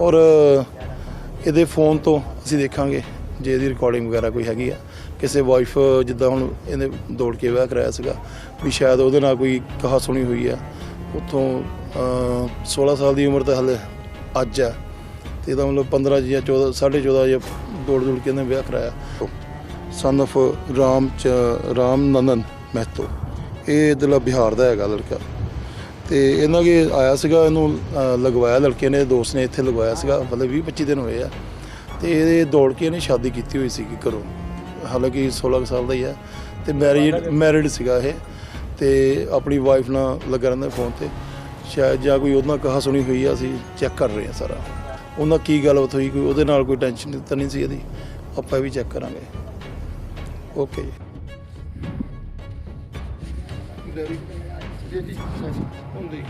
ਔਰ ਇਹਦੇ ਫੋਨ ਤੋਂ ਅਸੀਂ ਦੇਖਾਂਗੇ ਜੇ ਇਹਦੀ ਰਿਕਾਰਡਿੰਗ ਵਗੈਰਾ ਕੋਈ ਹੈਗੀ ਆ। ਕਿਸੇ ਵਾਈਫ ਜਿੱਦਾਂ ਹੁਣ ਇਹਨੇ ਦੌੜ ਕੇ ਵਿਆਹ ਕਰਾਇਆ ਸੀਗਾ ਵੀ ਸ਼ਾਇਦ ਉਹਦੇ ਨਾਲ ਕੋਈ ਕਹਾ ਸੁਣੀ ਹੋਈ ਆ। ਉੱਥੋਂ ਅ, 16 ਸਾਲ ਦੀ ਉਮਰ ਤਾਂ ਹਲੇ ਅੱਜ ਆ। ਤੇ ਇਹਦਾ ਮਤਲਬ 15 ਜਾਂ 14 14.5 ਜਾਂ ਦੌੜ ਦੌੜ ਕੇ ਇਹਨੇ ਵਿਆਹ ਕਰਾਇਆ। ਸਨ of ਰਾਮ ਚ ਰਾਮ ਨੰਦਨ ਮਹਿਤੋ। ਇਹ ਦਿਲਾ ਬਿਹਾਰ ਦਾ ਹੈਗਾ ਲੜਕਾ। ਤੇ ਇਹਨਾਂ ਕੇ ਆਇਆ ਸੀਗਾ, ਇਹਨੂੰ ਲਗਵਾਇਆ ਲੜਕੇ ਨੇ, ਦੋਸਤ ਨੇ ਇੱਥੇ ਲਗਵਾਇਆ ਸੀਗਾ, ਮਤਲਬ 20 25 ਦਿਨ ਹੋਏ ਆ। ਤੇ ਇਹ ਦੌੜ ਕੇ ਇਹਨੇ ਸ਼ਾਦੀ ਕੀਤੀ ਹੋਈ ਸੀਗੀ ਘਰੋਂ। ਹਾਲਾਂਕਿ 16 ਕੁ ਸਾਲ ਦਾ ਹੀ ਆ। ਤੇ ਮੈਰਿਡ ਮੈਰਿਡ ਸੀਗਾ ਇਹ। ਤੇ ਆਪਣੀ ਵਾਈਫ ਨਾਲ ਲੱਗਾ ਰਹਿੰਦਾ ਫੋਨ ਤੇ। ਸ਼ਾਇਦ ਜਾਂ ਕੋਈ ਉਹਨਾਂ ਕਹਾ ਸੁਣੀ ਹੋਈ ਆ, ਅਸੀਂ ਚੈੱਕ ਕਰ ਰਹੇ ਹਾਂ ਸਾਰਾ। ਉਹਨਾਂ ਕੀ ਗੱਲਬਾਤ ਹੋਈ, ਕੋਈ ਉਹਦੇ ਨਾਲ ਕੋਈ ਟੈਨਸ਼ਨ ਤਾਂ ਨਹੀਂ ਸੀ ਇਹਦੀ। ਆਪਾਂ ਇਹ ਵੀ ਚੈੱਕ ਕਰਾਂਗੇ। Okay ji. ਹੁੰਦੀ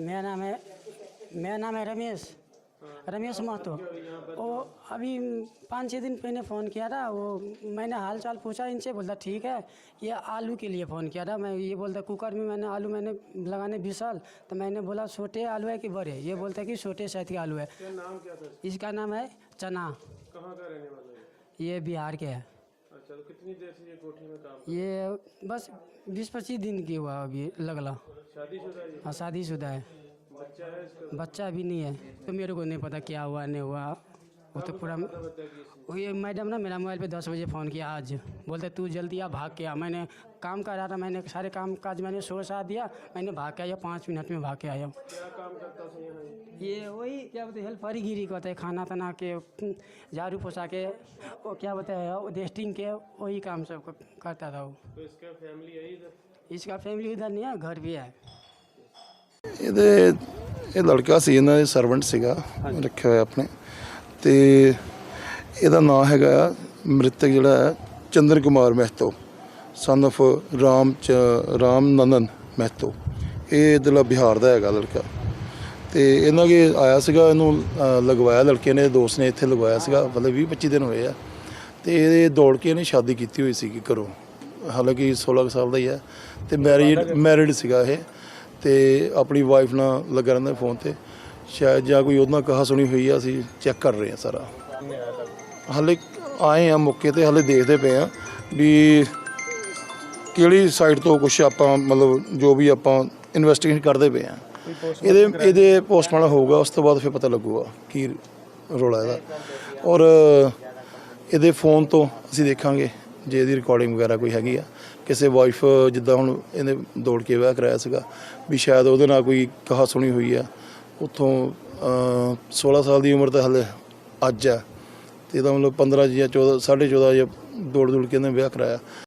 मेरा नाम है मेरा नाम है रमेश रमेश महतो वो अभी पाँच छः दिन पहले फ़ोन किया था वो मैंने हाल चाल पूछा इनसे बोलता ठीक है ये आलू के लिए फ़ोन किया था। मैं ये बोलता कुकर में मैंने आलू मैंने लगाने बिसल। तो मैंने बोला छोटे आलू है कि बड़े? ये बोलता कि छोटे साइज़ के आलू है। नाम क्या था? इसका नाम है चना। कहाँ का रहने वाला है? ये बिहार के है। अच्छा तो कितनी देर से ये कोठी में काम ये बस बीस पच्चीस दिन की हुआ अभी लगला। शादीशुदा है हाँ शादीशुदा है। बच्चा है बच्चा भी नहीं है तो मेरे को नहीं पता क्या हुआ नहीं हुआ। वो तो पूरा वो ये मैडम ना मेरा मोबाइल पे दस बजे फ़ोन किया आज। बोलते तू जल्दी आ भाग के आ। मैंने काम कर रहा था मैंने सारे काम काज मैंने शोर सा दिया मैंने भाग के आया पाँच मिनट में भाग के आया। ये? वही क्या बोलते हेल्परी गिरी कहते हैं खाना तना के झाड़ू पोसा के वो क्या बोलते हैं डेस्टिंग के वही काम सब करता था वो। तो इसका फैमिली है इधर? इसका फैमिली उधर नहीं है घर भी है। ਇਹਦੇ ਇਹ ਲੜਕਾ ਸੀ ਇਹਨਾਂ ਦੇ ਸਰਵੈਂਟ ਸੀਗਾ ਰੱਖਿਆ ਹੋਇਆ ਆਪਣੇ। ਤੇ ਇਹਦਾ ਨਾਮ ਹੈਗਾ ਮ੍ਰਿਤਕ ਜਿਹੜਾ ਹੈ ਚੰਦਰ ਕੁਮਾਰ ਮਹਿਤੋ ਸਨ of ਰਾਮ ਚ ਰਾਮ ਨੰਦਨ ਮਹਿਤੋ। ਇਹ ਦਿਲਾ ਬਿਹਾਰ ਦਾ ਹੈਗਾ ਲੜਕਾ। ਤੇ ਇਹਨਾਂ ਕੇ ਆਇਆ ਸੀਗਾ ਇਹਨੂੰ ਲਗਵਾਇਆ ਲੜਕੇ ਨੇ ਦੋਸਤ ਨੇ ਇੱਥੇ ਲਗਵਾਇਆ ਸੀਗਾ ਮਤਲਬ 20 25 ਦਿਨ ਹੋਏ ਆ। ਤੇ ਇਹ ਦੌੜ ਕੇ ਇਹਨੇ ਸ਼ਾਦੀ ਕੀਤੀ ਹੋਈ ਸੀਗੀ ਘਰੋਂ। ਹਾਲਾਂਕਿ 16 ਕੁ ਸਾਲ ਦਾ ਹੀ ਹੈ। ਤੇ ਮੈਰਿਡ ਮੈਰਿਡ ਸੀਗਾ ਇਹ। ਤੇ ਆਪਣੀ ਵਾਈਫ ਨਾਲ ਲੱਗਾ ਰਹਿੰਦਾ ਫੋਨ ਤੇ। ਸ਼ਾਇਦ ਜਾਂ ਕੋਈ ਉਹਦੇ ਕਹਾ ਸੁਣੀ ਹੋਈ ਆ, ਅਸੀਂ ਚੈੱਕ ਕਰ ਰਹੇ ਹਾਂ ਸਾਰਾ। ਹਾਲੇ ਆਏ ਆ ਮੌਕੇ ਤੇ, ਹਾਲੇ ਦੇਖਦੇ ਪਏ ਆ ਵੀ ਕਿਹੜੀ ਸਾਈਡ ਤੋਂ ਕੁਝ ਆਪਾਂ ਮਤਲਬ ਜੋ ਵੀ ਆਪਾਂ ਇਨਵੈਸਟੀਗੇਸ਼ਨ ਕਰਦੇ ਪਏ ਆ। ਇਹਦੇ ਇਹਦੇ ਪੋਸਟਮਾਰਟਮ ਹੋਊਗਾ, ਉਸ ਤੋਂ ਬਾਅਦ ਫਿਰ ਪਤਾ ਲੱਗੂਗਾ ਕੀ ਰੋਲਾ ਇਹਦਾ। ਔਰ ਇਹਦੇ ਫੋਨ ਤੋਂ ਅਸੀਂ ਦੇਖਾਂਗੇ, ਜੇ ਇਹਦੀ ਰਿਕਾਰਡਿੰਗ ਵਗੈਰਾ ਕੋਈ ਹੈਗੀ ਆ। ਕਿਸੇ ਵਾਈਫ ਜਿੱਦਾਂ ਹੁਣ ਇਹਨੇ ਦੌੜ ਕੇ ਵਿਆਹ ਕਰਾਇਆ ਸੀਗਾ ਵੀ ਸ਼ਾਇਦ ਉਹਦੇ ਨਾਲ ਕੋਈ ਕਹਾ ਸੁਣੀ ਹੋਈ ਆ। ਉੱਥੋਂ ਅ, 16 ਸਾਲ ਦੀ ਉਮਰ ਤਾਂ ਹਲੇ ਅੱਜ ਆ। ਤੇ ਇਹਦਾ ਮਤਲਬ 15 ਜਾਂ 14 14.5 ਜਾਂ ਦੌੜ ਦੌੜ ਕੇ ਇਹਨੇ ਵਿਆਹ ਕਰਾਇਆ।